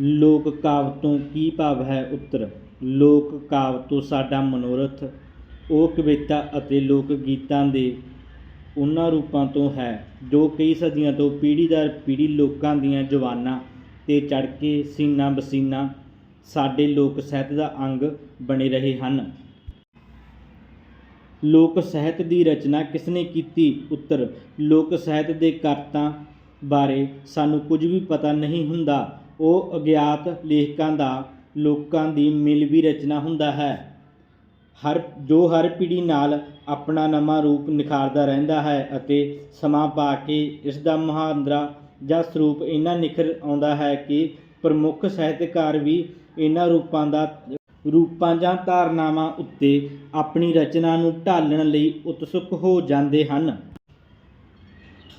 ਲੋਕ ਕਾਵਿ ਤੋਂ ਕੀ ਭਾਵ ਹੈ ਉੱਤਰ? ਲੋਕ ਕਾਵਿ ਤੋਂ ਸਾਡਾ ਮਨੋਰਥ, ਉਹ ਕਵਿਤਾ ਅਤੇ ਲੋਕ ਗੀਤਾਂ ਦੇ ਉਹਨਾਂ ਰੂਪਾਂ ਤੋਂ ਹੈ, ਜੋ ਕਈ ਸਦੀਆਂ ਤੋਂ ਪੀੜ੍ਹੀ ਦਰ ਪੀੜ੍ਹੀ ਲੋਕਾਂ ਦੀਆਂ ਜ਼ੁਬਾਨਾਂ 'ਤੇ ਚੜ੍ਹ ਕੇ ਸੀਨਾ ਬਸੀਨਾ ਸਾਡੇ ਲੋਕ ਸਾਹਿਤ ਦਾ ਅੰਗ ਬਣੇ ਰਹੇ ਹਨ। ਲੋਕ ਸਾਹਿਤ ਦੀ ਰਚਨਾ ਕਿਸਨੇ ਕੀਤੀ? ਉੱਤਰ, ਲੋਕ ਸਾਹਿਤ ਦੇ ਕਰਤਾ ਬਾਰੇ ਸਾਨੂੰ ਕੁਝ ਵੀ ਪਤਾ ਨਹੀਂ ਹੁੰਦਾ। ਉਹ ਅਗਿਆਤ ਲੇਖਕਾਂ ਦਾ, ਲੋਕਾਂ ਦੀ ਮਿਲਵੀ ਰਚਨਾ ਹੁੰਦਾ ਹੈ। ਹਰ, ਜੋ ਹਰ ਪੀੜ੍ਹੀ ਨਾਲ ਆਪਣਾ ਨਵਾਂ ਰੂਪ ਨਿਖਾਰਦਾ ਰਹਿੰਦਾ ਹੈ ਅਤੇ ਸਮਾਂ ਪਾ ਕੇ ਇਸ ਦਾ ਮੁਹਾਂਦਰਾ ਜਾਂ ਸਰੂਪ ਇੰਨਾ ਨਿਖਰ ਆਉਂਦਾ ਹੈ ਕਿ ਪ੍ਰਮੁੱਖ ਸਾਹਿਤਕਾਰ ਵੀ ਇਹਨਾਂ ਰੂਪਾਂ ਦਾ, ਰੂਪਾਂ ਜਾਂ ਧਾਰਨਾਵਾਂ ਉੱਤੇ ਆਪਣੀ ਰਚਨਾ ਨੂੰ ਢਾਲਣ ਲਈ ਉਤਸੁਕ ਹੋ ਜਾਂਦੇ ਹਨ।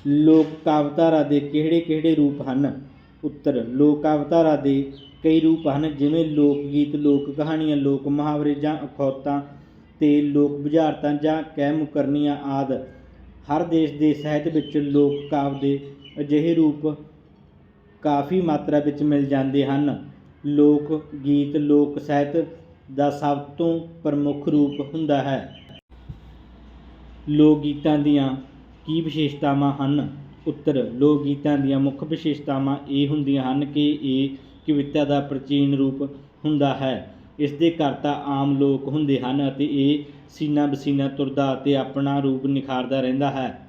ਲੋਕ ਕਾਵਿਧਾਰਾ ਦੇ ਕਿਹੜੇ ਕਿਹੜੇ ਰੂਪ ਹਨ? ਉੱਤਰ ਲੋਕ ਕਾਵਿਧਾਰਾ ਦੇ ਕਈ ਰੂਪ ਹਨ, ਜਿਵੇਂ ਲੋਕ ਗੀਤ ਲੋਕ ਕਹਾਣੀਆਂ, ਲੋਕ ਮੁਹਾਵਰੇ ਜਾਂ ਅਖੌਤਾਂ ਤੇ ਲੋਕ ਬੁਝਾਰਤਾਂ ਜਾਂ ਕਹਿ ਮੁਕਰਨੀਆਂ ਆਦਿ। ਹਰ ਦੇਸ਼ ਦੇ ਸਾਹਿਤ ਵਿੱਚ ਲੋਕ ਕਾਵਿ ਦੇ ਅਜਿਹੇ ਰੂਪ ਕਾਫੀ ਮਾਤਰਾ ਵਿੱਚ ਮਿਲ ਜਾਂਦੇ ਹਨ। ਲੋਕ ਗੀਤ, ਲੋਕ ਸਾਹਿਤ ਦਾ ਸਭ ਤੋਂ ਪ੍ਰਮੁੱਖ ਰੂਪ ਹੁੰਦਾ ਹੈ। ਲੋਕ ਗੀਤਾਂ ਦੀਆਂ ਕੀ ਵਿਸ਼ੇਸ਼ਤਾਵਾਂ ਹਨ? ਉੱਤਰ। ਲੋਕ ਗੀਤਾਂ ਦੀਆਂ ਮੁੱਖ ਵਿਸ਼ੇਸ਼ਤਾਵਾਂ ਇਹ ਹੁੰਦੀਆਂ ਹਨ ਕਿ ਇਹ ਕਵਿਤਾ ਦਾ ਪ੍ਰਾਚੀਨ ਰੂਪ ਹੁੰਦਾ ਹੈ। ਇਸ ਦੇ ਕਰਤਾ ਆਮ ਲੋਕ ਹੁੰਦੇ ਹਨ ਅਤੇ ਇਹ ਸੀਨਾ ਬਸੀਨਾ ਤੁਰਦਾ ਅਤੇ ਆਪਣਾ ਰੂਪ ਨਿਖਾਰਦਾ ਰਹਿੰਦਾ ਹੈ।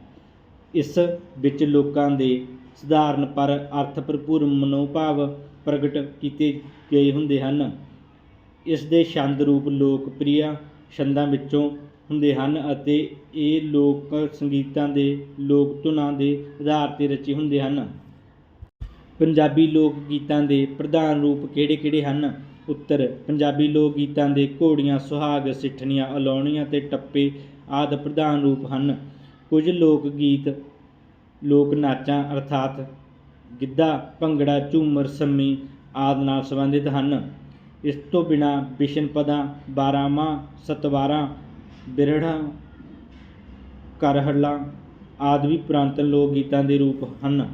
ਇਸ ਵਿੱਚ ਲੋਕਾਂ ਦੇ ਸਧਾਰਨ ਪਰ ਅਰਥ ਭਰਪੂਰ ਮਨੋਭਾਵ ਪ੍ਰਗਟ ਕੀਤੇ ਗਏ ਹੁੰਦੇ ਹਨ। ਇਸ ਦੇ ਛੰਦ ਰੂਪ ਲੋਕਪ੍ਰਿਯ ਛੰਦਾਂ ਵਿੱਚੋਂ ਹੁੰਦੇ ਹਨ ਅਤੇ ਇਹ ਲੋਕ ਸੰਗੀਤਾਂ ਦੇ ਲੋਕ ਧੁਨਾਂ ਦੇ ਆਧਾਰ ਤੇ ਰਚੇ ਹੁੰਦੇ ਹਨ। ਪੰਜਾਬੀ ਲੋਕ ਗੀਤਾਂ ਦੇ ਪ੍ਰਧਾਨ ਰੂਪ ਕਿਹੜੇ-ਕਿਹੜੇ ਹਨ? ਉੱਤਰ, ਪੰਜਾਬੀ ਲੋਕ ਗੀਤਾਂ ਦੇ ਘੋੜੀਆਂ, ਸੁਹਾਗ, ਸਿੱਠਣੀਆਂ, ਅਲਾਉਣੀਆਂ ਤੇ ਟੱਪੇ ਆਦਿ ਪ੍ਰਧਾਨ ਰੂਪ ਹਨ। ਕੁਝ ਲੋਕ ਗੀਤ ਲੋਕ ਨਾਚਾਂ ਅਰਥਾਤ ਗਿੱਧਾ, ਭੰਗੜਾ, ਝੂਮਰ, ਸੰਮੀ ਆਦਿ ਨਾਲ ਸੰਬੰਧਿਤ ਹਨ। ਇਸ ਤੋਂ ਬਿਨਾਂ ਵਿਸ਼ਨ ਪਦਾਂ ਬਾਰਾਮਾਂ, ਸਤਵਾਰਾਂ ਬਿਰੜਾਂ, ਕਰਹੜਾਂ ਆਦਿ ਵੀ ਪੁਰਾਤਨ ਲੋਕ ਗੀਤਾਂ ਦੇ ਰੂਪ ਹਨ।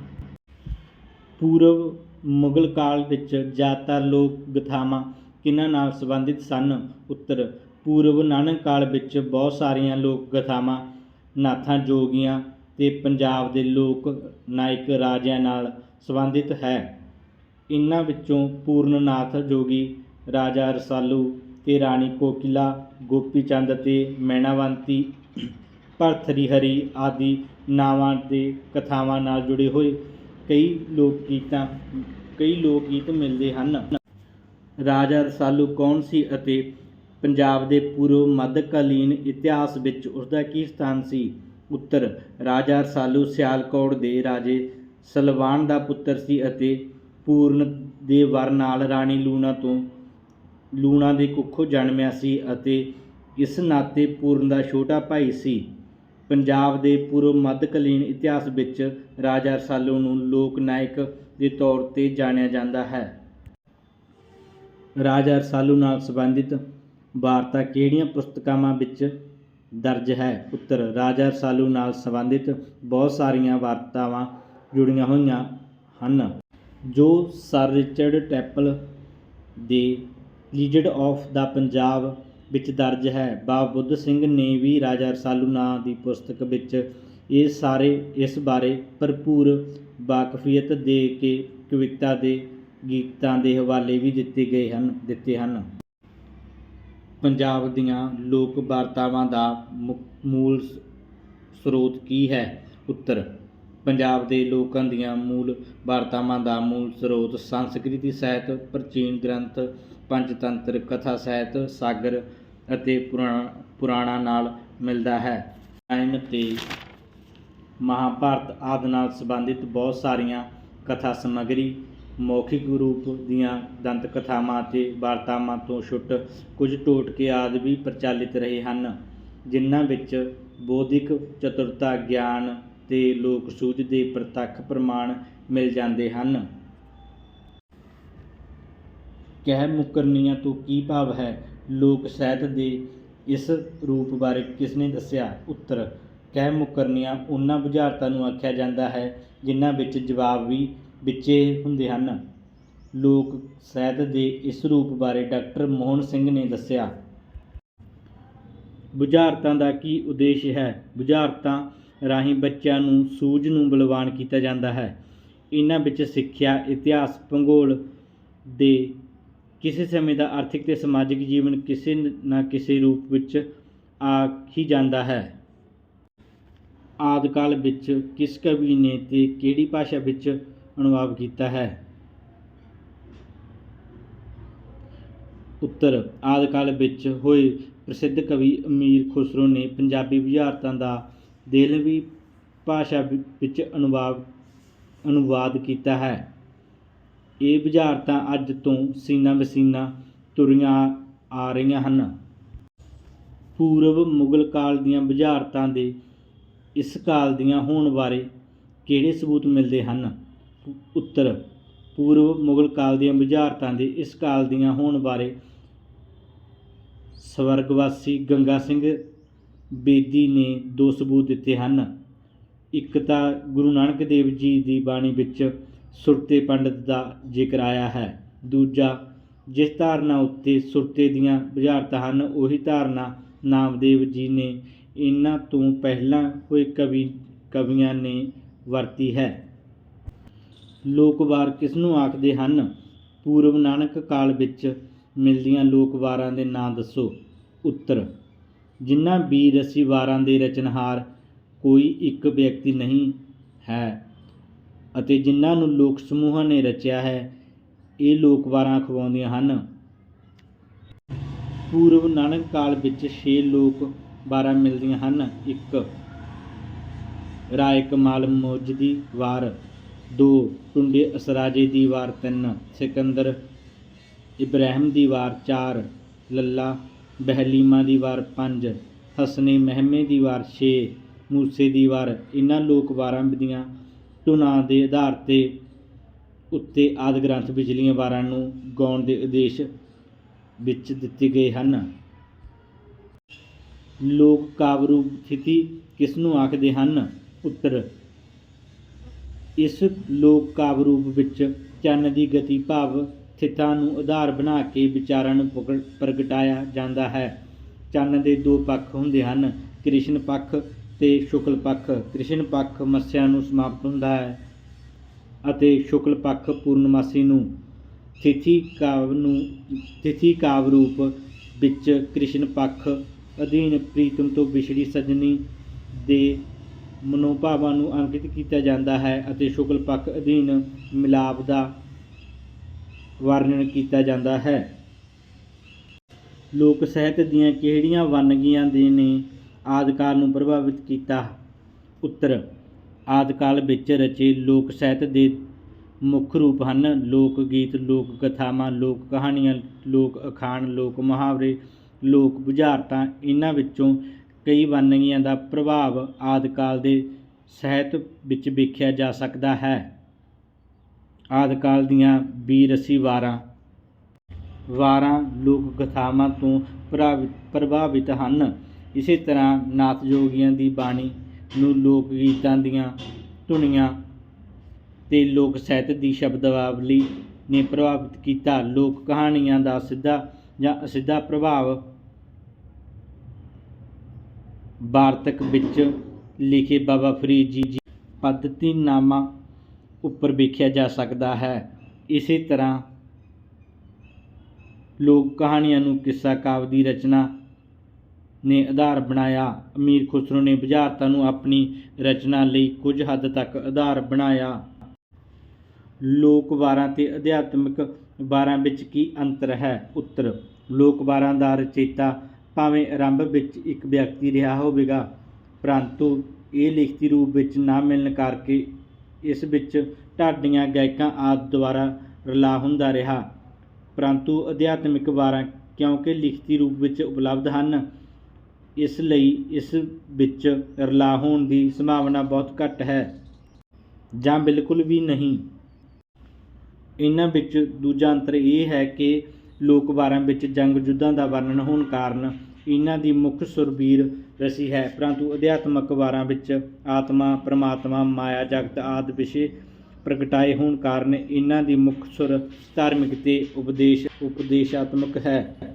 ਪੂਰਵ ਮੁਗਲ ਕਾਲ ਵਿੱਚ ਜ਼ਿਆਦਾਤਰ ਲੋਕ ਗਥਾਵਾਂ ਕਿਹਨਾਂ ਨਾਲ ਸੰਬੰਧਿਤ ਸਨ? ਉੱਤਰ, ਪੂਰਵ ਨਾਨਕ ਕਾਲ ਵਿੱਚ ਬਹੁਤ ਸਾਰੀਆਂ ਲੋਕ ਗਥਾਵਾਂ, ਨਾਥਾਂ ਜੋਗੀਆਂ ਤੇ ਪੰਜਾਬ ਦੇ ਲੋਕ ਨਾਇਕ ਰਾਜਿਆਂ ਨਾਲ ਸੰਬੰਧਿਤ ਹੈ। ਇਹਨਾਂ ਵਿੱਚੋਂ ਪੂਰਨਨਾਥ ਜੋਗੀ, ਰਾਜਾ ਰਸਾਲੂ ਤੇ ਰਾਣੀ ਕੋਕਿਲਾ ਗੋਪੀ ਚੰਦ ਅਤੇ ਮੈਨਾਵੰਤੀ ਭਰਥਰੀ ਹਰੀ ਆਦਿ ਨਾਵਾਂ ਦੇ ਕਥਾਵਾਂ ਨਾਲ ਜੁੜੇ ਹੋਏ ਕਈ ਲੋਕ ਗੀਤਾਂ, ਕਈ ਲੋਕ ਗੀਤ ਮਿਲਦੇ ਹਨ। ਰਾਜਾ ਰਸਾਲੂ ਕੌਣ ਸੀ ਅਤੇ ਪੰਜਾਬ ਦੇ ਪੂਰਵ ਮੱਧਕਾਲੀਨ ਇਤਿਹਾਸ ਵਿੱਚ ਉਸ ਦਾ ਕੀ ਸਥਾਨ ਸੀ? ਉੱਤਰ, ਰਾਜਾ ਰਸਾਲੂ ਸਿਆਲਕੋਟ ਦੇ ਰਾਜੇ ਸਲਵਾਨ ਦਾ ਪੁੱਤਰ ਸੀ ਅਤੇ ਪੂਰਨ ਦੇ ਵਰ ਨਾਲ ਰਾਣੀ ਲੂਣਾ ਤੋਂ ਲੂਣਾ ਦੇ ਕੁੱਖੋਂ ਜਨਮਿਆ ਸੀ ਅਤੇ ਇਸ ਨਾਤੇ ਪੂਰਨ ਦਾ ਛੋਟਾ ਭਾਈ ਸੀ। ਪੰਜਾਬ ਦੇ ਪੂਰਬ ਮੱਧਕਾਲੀਨ ਇਤਿਹਾਸ ਵਿੱਚ ਰਾਜਾ ਰਸਾਲੂ ਨੂੰ ਲੋਕ ਨਾਇਕ ਦੇ ਤੌਰ ਤੇ ਜਾਣਿਆ ਜਾਂਦਾ ਹੈ। ਰਾਜਾ ਰਸਾਲੂ ਨਾਲ ਸੰਬੰਧਿਤ ਵਾਰਤਾ ਕਿਹੜੀਆਂ ਪੁਸਤਕਾਵਾਂ ਵਿੱਚ ਦਰਜ ਹੈ? ਉੱਤਰ, ਰਾਜਾ ਰਸਾਲੂ ਨਾਲ ਸੰਬੰਧਿਤ ਬਹੁਤ ਸਾਰੀਆਂ ਵਾਰਤਾਵਾਂ ਜੁੜੀਆਂ ਹੋਈਆਂ ਹਨ। ਜੋ ਸਰ ਰਿਚਰਡ ਟੈਪਲ ਦੇ ਲੀਜੈਂਡ ਆਫ ਦਾ ਪੰਜਾਬ ਵਿੱਚ ਦਰਜ ਹੈ। ਬਾਬਾ ਬੁੱਧ ਸਿੰਘ ਨੇ ਵੀ ਰਾਜਾ ਰਸਾਲੂ ਨਾਂ ਦੀ ਪੁਸਤਕ ਵਿੱਚ ਇਹ ਸਾਰੇ ਇਸ ਬਾਰੇ ਭਰਪੂਰ ਵਾਕਫੀਅਤ ਦੇ ਕੇ ਕਵਿਤਾ ਦੇ ਗੀਤਾਂ ਦੇ ਹਵਾਲੇ ਵੀ ਦਿੱਤੇ ਗਏ ਹਨ, ਦਿੱਤੇ ਹਨ। ਪੰਜਾਬ ਦੀਆਂ ਲੋਕ ਵਾਰਤਾਵਾਂ ਦਾ ਮੁ- ਮੂਲ ਸਰੋਤ ਕੀ ਹੈ? ਉੱਤਰ, ਪੰਜਾਬ ਦੇ ਲੋਕਾਂ ਦੀਆਂ ਮੂਲ ਵਾਰਤਾਵਾਂ ਦਾ ਮੂਲ ਸਰੋਤ ਸੰਸਕ੍ਰਿਤੀ ਸਾਹਿਤ, ਪ੍ਰਾਚੀਨ ਗ੍ਰੰਥ ਪੰਚਤੰਤਰ ਕਥਾ ਸਾਹਿਤ, ਸਾਗਰ ਅਤੇ ਪੁਰਾਣਾ ਪੁਰਾਣਾ ਨਾਲ ਮਿਲਦਾ ਹੈ। ਰਾਮਾਇਣ ਤੇ ਮਹਾਭਾਰਤ ਆਦਿ ਨਾਲ ਸੰਬੰਧਿਤ ਬਹੁਤ ਸਾਰੀਆਂ ਕਥਾ ਸਮੱਗਰੀ, ਮੌਖਿਕ ਰੂਪ ਦੀਆਂ ਦੰਤ ਕਥਾਵਾਂ ਅਤੇ ਵਾਰਤਾਵਾਂ ਤੋਂ ਛੁੱਟ ਕੁਝ ਟੋਟਕੇ ਆਦਿ ਵੀ ਪ੍ਰਚਲਿਤ ਰਹੇ ਹਨ, ਜਿਨ੍ਹਾਂ ਵਿੱਚ ਬੌਧਿਕ ਚਤੁਰਤਾ, ਗਿਆਨ ਤੇ ਲੋਕ ਸੂਝ ਦੇ ਪ੍ਰਤੱਖ ਪ੍ਰਮਾਣ ਮਿਲ ਜਾਂਦੇ ਹਨ। ਕਹਿ ਮੁਕਰਨੀਆਂ ਤੋਂ ਕੀ ਭਾਵ ਹੈ? ਲੋਕ ਸਾਹਿਤ ਦੇ ਇਸ ਰੂਪ ਬਾਰੇ ਕਿਸਨੇ ਦੱਸਿਆ? ਉੱਤਰ, ਕਹਿ ਮੁਕਰਨੀਆਂ ਉਹਨਾਂ ਬੁਝਾਰਤਾਂ ਨੂੰ ਆਖਿਆ ਜਾਂਦਾ ਹੈ, ਜਿਨ੍ਹਾਂ ਵਿੱਚ ਜਵਾਬ ਵੀ ਵਿੱਚੇ ਹੁੰਦੇ ਹਨ। ਲੋਕ ਸਾਹਿਤ ਦੇ ਇਸ ਰੂਪ ਬਾਰੇ ਡਾਕਟਰ ਮੋਹਨ ਸਿੰਘ ਨੇ ਦੱਸਿਆ। ਬੁਝਾਰਤਾਂ ਦਾ ਕੀ ਉਦੇਸ਼ ਹੈ? ਬੁਝਾਰਤਾਂ ਰਾਹੀਂ ਬੱਚਿਆਂ ਨੂੰ ਸੂਝ ਨੂੰ ਬਲਵਾਨ ਕੀਤਾ ਜਾਂਦਾ ਹੈ। ਇਹਨਾਂ ਵਿੱਚ ਸਿੱਖਿਆ, ਇਤਿਹਾਸ, ਭੂਗੋਲ ਦੇ ਕਿਸੇ ਸਮੇਂ ਦਾ ਆਰਥਿਕ ਤੇ ਸਮਾਜਿਕ ਜੀਵਨ ਕਿਸੇ ਨਾ ਕਿਸੇ ਰੂਪ ਵਿੱਚ ਆ ਹੀ ਜਾਂਦਾ ਹੈ। ਆਦਿ ਕਾਲ ਵਿੱਚ ਕਿਸ ਕਵੀ ਨੇ ਤੇ ਕਿਹੜੀ ਭਾਸ਼ਾ ਵਿੱਚ ਅਨੁਵਾਦ ਕੀਤਾ ਹੈ? ਉੱਤਰ ਆਦਿ ਕਾਲ ਵਿੱਚ ਹੋਏ ਪ੍ਰਸਿੱਧ ਕਵੀ ਅਮੀਰ ਖੁਸਰੋ ਨੇ ਪੰਜਾਬੀ ਬੁਝਾਰਤਾਂ ਦਾ ਦੇਲਵੀ ਭਾਸ਼ਾ ਵਿੱਚ ਅਨੁਵਾਦ ਅਨੁਵਾਦ ਕੀਤਾ ਹੈ। ਇਹ ਬੁਝਾਰਤਾਂ ਅੱਜ ਤੋਂ ਸੀਨਾ ਵਸੀਨਾ ਤੁਰੀਆਂ ਆ ਰਹੀਆਂ ਹਨ। ਪੂਰਵ ਮੁਗਲ ਕਾਲ ਦੀਆਂ ਬੁਝਾਰਤਾਂ ਦੇ ਇਸ ਕਾਲ ਦੀਆਂ ਹੋਣ ਬਾਰੇ ਕਿਹੜੇ ਸਬੂਤ ਮਿਲਦੇ ਹਨ? ਉੱਤਰ, ਪੂਰਵ ਮੁਗਲ ਕਾਲ ਦੀਆਂ ਬੁਝਾਰਤਾਂ ਦੇ ਇਸ ਕਾਲ ਦੀਆਂ ਹੋਣ ਬਾਰੇ ਸਵਰਗਵਾਸੀ ਗੰਗਾ ਸਿੰਘ ਬੇਦੀ ਨੇ ਦੋ ਸਬੂਤ ਦਿੱਤੇ ਹਨ। ਇੱਕ ਤਾਂ ਗੁਰੂ ਨਾਨਕ ਦੇਵ ਜੀ ਦੀ ਬਾਣੀ ਵਿੱਚ ਸੁਰਤੇ ਪੰਡਤ ਦਾ ਜ਼ਿਕਰ ਆਇਆ ਹੈ। ਦੂਜਾ, ਜਿਸ ਧਾਰਨਾ ਉੱਤੇ ਸੁਰਤੇ ਦੀਆਂ ਬੁਝਾਰਤਾਂ ਹਨ, ਉਹੀ ਧਾਰਨਾ ਨਾਮਦੇਵ ਜੀ ਨੇ ਇਹਨਾਂ ਤੋਂ ਪਹਿਲਾਂ ਹੋਏ ਕਵੀ, ਕਵੀਆਂ ਨੇ ਵਰਤੀ ਹੈ। ਲੋਕਵਾਰ ਕਿਸ ਨੂੰ ਆਖਦੇ ਹਨ? ਪੂਰਵ ਨਾਨਕ ਕਾਲ ਵਿੱਚ ਮਿਲਦੀਆਂ ਲੋਕਵਾਰਾਂ ਦੇ ਨਾਂ ਦੱਸੋ। ਉੱਤਰ ਜਿਨ੍ਹਾਂ ਵੀ ਰਸੀ ਵਾਰਾਂ ਦੇ ਰਚਨਹਾਰ, ਕੋਈ ਇੱਕ ਵਿਅਕਤੀ ਨਹੀਂ ਹੈ। ਅਤੇ ਜਿਨ੍ਹਾਂ ਨੂੰ ਲੋਕ ਸਮੂਹਾਂ ਨੇ ਰਚਿਆ ਹੈ, ਇਹ ਲੋਕ ਵਾਰਾਂ ਅਖਵਾਉਂਦੀਆਂ ਹਨ। ਪੂਰਵ ਨਾਨਕ ਕਾਲ ਵਿੱਚ ਛੇ ਲੋਕ ਵਾਰਾਂ ਮਿਲਦੀਆਂ ਹਨ। ਇੱਕ ਰਾਏ ਕਮਾਲ ਮੋਜ ਦੀ ਵਾਰ, ਦੋ ਟੁੰਡੇ ਅਸਰਾਜੇ ਦੀ ਵਾਰ, ਤਿੰਨ ਸਿਕੰਦਰ ਇਬਰਾਹਿਮ ਦੀ ਵਾਰ, ਚਾਰ ਲੱਲਾ ਬਹਿਲੀਮਾ ਦੀ ਵਾਰ, ਪੰਜ ਹਸਨੇ ਮਹਿਮੇ ਦੀ ਵਾਰ, ਛੇ ਮੂਸੇ ਦੀ ਵਾਰ। ਇਹਨਾਂ ਲੋਕ ਵਾਰਾਂ ਦੀਆਂ ਧੁਨਾਂ ਦੇ ਆਧਾਰ ਤੇ ਉੱਤੇ ਆਦਿ ਗ੍ਰੰਥ ਵਿਚਲੀਆਂ ਵਾਰਾਂ ਨੂੰ ਗਾਉਣ ਦੇ ਉਦੇਸ਼ ਵਿੱਚ ਦਿੱਤੇ ਗਏ ਹਨ। ਲੋਕ ਕਾਵਿ ਰੂਪ ਸਥਿਤੀ ਕਿਸ ਨੂੰ ਆਖਦੇ ਹਨ? ਉੱਤਰ, ਇਸ ਲੋਕ ਕਾਵਿ ਰੂਪ ਵਿੱਚ ਚੰਨ ਦੀ ਗਤੀ ਭਾਵ ਸਥਿਤਾਂ ਨੂੰ ਆਧਾਰ ਬਣਾ ਕੇ ਵਿਚਾਰਾਂ ਨੂੰ ਪ੍ਰਗ- ਪ੍ਰਗਟਾਇਆ ਜਾਂਦਾ ਹੈ। ਚੰਨ ਦੇ ਦੋ ਪੱਖ ਹੁੰਦੇ ਹਨ, ਕ੍ਰਿਸ਼ਨ ਪੱਖ ਤੇ ਸ਼ੁਕਲ ਪੱਖ, ਕ੍ਰਿਸ਼ਨ ਪੱਖ ਮੱਸਿਆ ਨੂੰ ਸਮਾਪਤ ਹੁੰਦਾ ਹੈ ਅਤੇ ਸ਼ੁਕਲ ਪੱਖ ਪੂਰਨਮਾਸੀ ਨੂੰ ਤਿਥੀ ਕਾਵ ਨੂੰ, ਤਿਥੀ ਕਾਵ ਰੂਪ ਵਿੱਚ ਕ੍ਰਿਸ਼ਨ ਪੱਖ ਅਧੀਨ ਪ੍ਰੀਤਮ ਤੋਂ ਵਿਛੜੀ ਸਜਣੀ ਦੇ ਮਨੋਭਾਵਾਂ ਨੂੰ ਅੰਕਿਤ ਕੀਤਾ ਜਾਂਦਾ ਹੈ ਅਤੇ ਸ਼ੁਕਲ ਪੱਖ ਅਧੀਨ ਮਿਲਾਪ ਦਾ ਵਰਣਨ ਕੀਤਾ ਜਾਂਦਾ ਹੈ। ਲੋਕ ਸਾਹਿਤ ਦੀਆਂ ਕਿਹੜੀਆਂ ਵੰਨਗੀਆਂ ਦੇ ਨੇ? ਆਦਿਕਾਲ ਨੂੰ ਪ੍ਰਭਾਵਿਤ ਕੀਤਾ। ਉੱਤਰ, ਆਦਿਕਾਲ ਵਿੱਚ ਰਚੇ ਲੋਕ ਸਾਹਿਤ ਦੇ ਮੁੱਖ ਰੂਪ ਹਨ। ਲੋਕ ਗੀਤ, ਲੋਕ ਕਥਾਵਾਂ, ਲੋਕ ਕਹਾਣੀਆਂ, ਲੋਕ ਅਖਾਣ, ਲੋਕ ਮੁਹਾਵਰੇ, ਲੋਕ ਬੁਝਾਰਤਾਂ, ਇਹਨਾਂ ਵਿੱਚੋਂ ਕਈ ਵੰਨਗੀਆਂ ਦਾ ਪ੍ਰਭਾਵ ਆਦਿਕਾਲ ਦੇ ਸਾਹਿਤ ਵਿੱਚ ਵੇਖਿਆ ਜਾ ਸਕਦਾ ਹੈ। ਆਦਿਕਾਲ ਦੀਆਂ ਬੀਰਸੀ ਵਾਰਾਂ ਵਾਰਾਂ ਲੋਕ ਕਥਾਵਾਂ ਤੋਂ ਪ੍ਰਭਾਵਿਤ ਪ੍ਰਭਾਵਿਤ ਹਨ। ਇਸੇ ਤਰ੍ਹਾਂ ਨਾਥ ਜੋਗੀਆਂ ਦੀ ਬਾਣੀ ਨੂੰ ਲੋਕ ਗੀਤਾਂ ਦੀਆਂ ਧੁਨੀਆਂ ਤੇ ਲੋਕ ਸਾਹਿਤ ਦੀ ਸ਼ਬਦਾਵਲੀ ਨੇ ਪ੍ਰਭਾਵਿਤ ਕੀਤਾ। ਲੋਕ ਕਹਾਣੀਆਂ ਦਾ ਸਿੱਧਾ ਜਾਂ ਅਸਿੱਧਾ ਪ੍ਰਭਾਵ ਵਾਰਤਕ ਵਿੱਚ ਲਿਖੇ ਬਾਬਾ ਫਰੀਦ ਜੀ ਦੀ ਪੱਧਤੀ ਨਾਮਾ ਉੱਪਰ ਵੇਖਿਆ ਜਾ ਸਕਦਾ ਹੈ। ਇਸੇ ਤਰ੍ਹਾਂ ਲੋਕ ਕਹਾਣੀਆਂ ਨੂੰ ਕਿੱਸਾ ਕਾਵ ਦੀ ਰਚਨਾ ਨੇ ਆਧਾਰ ਬਣਾਇਆ। ਅਮੀਰ ਖੁਸਰੋ ਨੇ ਬੁਝਾਰਤਾਂ ਨੂੰ ਆਪਣੀ ਰਚਨਾ ਲਈ ਕੁਝ ਹੱਦ ਤੱਕ ਆਧਾਰ ਬਣਾਇਆ। ਲੋਕ ਵਾਰਾਂ ਤੇ ਅਧਿਆਤਮਿਕ ਵਾਰਾਂ ਵਿੱਚ ਕੀ ਅੰਤਰ ਹੈ? ਉੱਤਰ, ਲੋਕ ਵਾਰਾਂ ਦਾ ਰਚੇਤਾ ਭਾਵੇਂ ਆਰੰਭ ਵਿੱਚ ਇੱਕ ਵਿਅਕਤੀ ਰਿਹਾ ਹੋਵੇਗਾ, ਪਰੰਤੂ ਇਹ ਲਿਖਤੀ ਰੂਪ ਵਿੱਚ ਨਾ ਮਿਲਣ ਕਰਕੇ ਇਸ ਵਿੱਚ ਢਾਡੀਆਂ ਗਾਇਕਾਂ ਆਦਿ ਦੁਆਰਾ ਰਲਾ ਹੁੰਦਾ ਰਿਹਾ। ਪਰੰਤੂ ਅਧਿਆਤਮਿਕ ਵਾਰਾਂ ਕਿਉਂਕਿ ਲਿਖਤੀ ਰੂਪ ਵਿੱਚ ਉਪਲਬਧ ਹਨ ਇਸ ਲਈ ਇਸ ਵਿੱਚ ਰਲਾ ਹੋਣ ਦੀ ਸੰਭਾਵਨਾ ਬਹੁਤ ਘੱਟ ਹੈ ਜਾਂ ਬਿਲਕੁਲ ਵੀ ਨਹੀਂ। ਇਹਨਾਂ ਵਿੱਚ ਦੂਜਾ ਅੰਤਰ ਇਹ ਹੈ ਕਿ ਲੋਕ ਵਾਰਾਂ ਵਿੱਚ ਜੰਗ ਯੁੱਧਾਂ ਦਾ ਵਰਣਨ ਹੋਣ ਕਾਰਨ ਇਹਨਾਂ ਦੀ ਮੁੱਖ ਸੁਰਬੀਰ ਰਸੀ ਹੈ, ਪਰੰਤੂ ਅਧਿਆਤਮਕ ਵਾਰਾਂ ਵਿੱਚ ਆਤਮਾ, ਪ੍ਰਮਾਤਮਾ, ਮਾਇਆ, ਜਗਤ ਆਦਿ ਵਿਸ਼ੇ ਪ੍ਰਗਟਾਏ ਹੋਣ ਕਾਰਨ ਇਹਨਾਂ ਦੀ ਮੁੱਖ ਸੁਰ ਧਾਰਮਿਕ ਤੇ ਉਪਦੇਸ਼, ਉਪਦੇਸ਼ਾਤਮਕ ਹੈ।